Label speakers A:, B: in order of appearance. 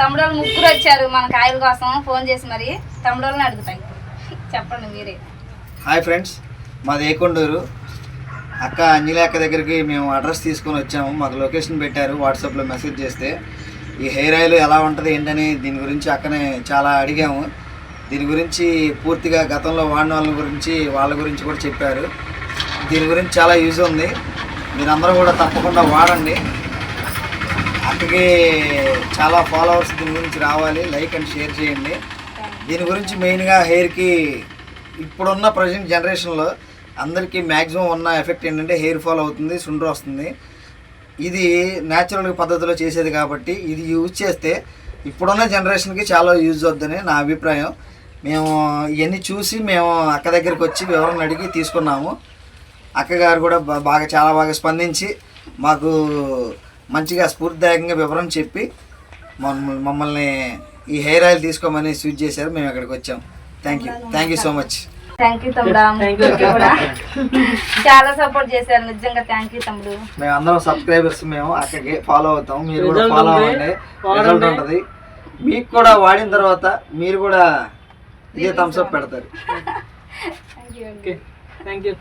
A: తమ్ముడు ముగ్గురు వచ్చారు మన కాయల కోసం. ఫోన్ చేసి మరి తమ్ముడు అడుగుతాయి. చెప్పండి మీరే.
B: హాయ్ ఫ్రెండ్స్ మాది ఏకొండూరు. అక్క అంజలి అక్క దగ్గరికి మేము అడ్రస్ తీసుకొని వచ్చాము. మాకు లొకేషన్ పెట్టారు వాట్సాప్లో మెసేజ్ చేస్తే. ఈ హెయిర్ ఆయిల్ ఎలా ఉంటుంది ఏంటని దీని గురించి అక్కనే చాలా అడిగాము. దీని గురించి పూర్తిగా గతంలో వాడిన వాళ్ళ గురించి వాళ్ళ గురించి కూడా చెప్పారు. దీని గురించి చాలా యూజ్ ఉంది. మీరందరూ కూడా తప్పకుండా వాడండి. అందుకే చాలా ఫాలోవర్స్ దీని గురించి రావాలి. లైక్ అండ్ షేర్ చేయండి. దీని గురించి మెయిన్గా హెయిర్కి ఇప్పుడున్న ప్రజెంట్ జనరేషన్లో అందరికీ మ్యాక్సిమం ఉన్న ఎఫెక్ట్ ఏంటంటే హెయిర్ ఫాల్ అవుతుంది సుండ్రు వస్తుంది. ఇది న్యాచురల్ పద్ధతిలో చేసేది కాబట్టి ఇది యూజ్ చేస్తే ఇప్పుడున్న జనరేషన్కి చాలా యూజ్ అవుద్దని నా అభిప్రాయం. మేము ఇవన్నీ చూసి మేము అక్క దగ్గరికి వచ్చి వివరణ అడిగి తీసుకున్నాము. అక్కగారు కూడా బాగా చాలా బాగా స్పందించి మాకు మంచిగా స్ఫూర్తిదాయకంగా వివరణ చెప్పి మమ్మల్ని మమ్మల్ని ఈ హెయిర్ ఆయిల్ తీసుకోమని సూట్ చేశారు మేము ఇక్కడికి వచ్చాం. Thank you thank you so much
A: thank you తమ్ముడు. ముగ్గురికి కూడా చాలా సపోర్ట్ చేశారు నిజంగా థ్యాంక్ యూ తమ్ముడు.
B: మేము అందరం సబ్స్క్రైబర్స్ మేము అక్కడికి ఫాలో అవుతాం. మీరు కూడా ఫాలో. అవ్వండి. రిజల్ట్ ఉంటుంది. మీకు కూడా వాడిన తర్వాత మీరు కూడా ఇదే థమ్స్అప్ పెడతారు.
C: Thank you